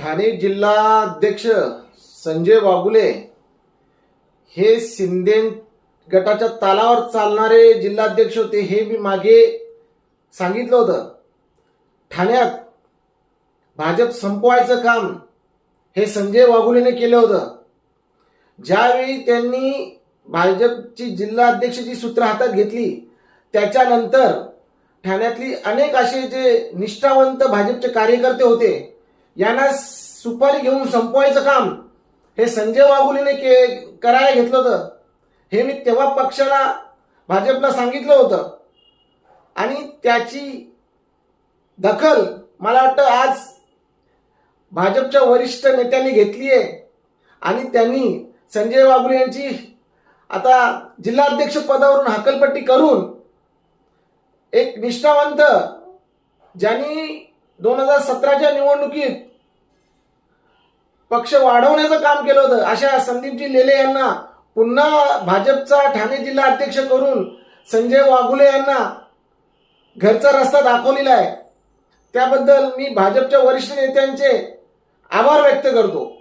ठाणे जिल्हाध्यक्ष संजय वागुले हे शिंदे गटाच्या तालावर चालणारे जिल्हाध्यक्ष होते हे मी मागे सांगितलं होतं. ठाण्यात भाजप संपवायचं काम हे संजय वाघुलेने केलं होतं. ज्यावेळी त्यांनी भाजपची जिल्हाध्यक्षाची सूत्र हातात घेतली त्याच्यानंतर ठाण्यातली अनेक असे जे निष्ठावंत भाजपचे कार्यकर्ते होते यांना सुपारी घेऊन संपवायचं काम. हे संजय वाघुलेने के करायला घेतलं होतं. हे मी तेव्हा पक्षाला भाजपला सांगितलं होतं. आणि त्याची दखल मला वाटतं आज भाजपच्या वरिष्ठ नेत्यांनी घेतली आहे. आणि त्यांनी संजय वाघुले यांची आता जिल्हाध्यक्ष पदावरून हकलपट्टी करून एक निष्ठावंत ज्यांनी दोन हजार सतराच्या निवडणुकीत पक्ष वाढवण्याचं काम केलं होतं. अशा संदीपजी लेले यांना पुन्हा भाजपचा ठाणे जिल्हा अध्यक्ष करून संजय वाघुले यांना घरचा रस्ता दाखवलेला आहे. त्याबद्दल मी भाजपच्या वरिष्ठ नेत्यांचे आभार व्यक्त करतो.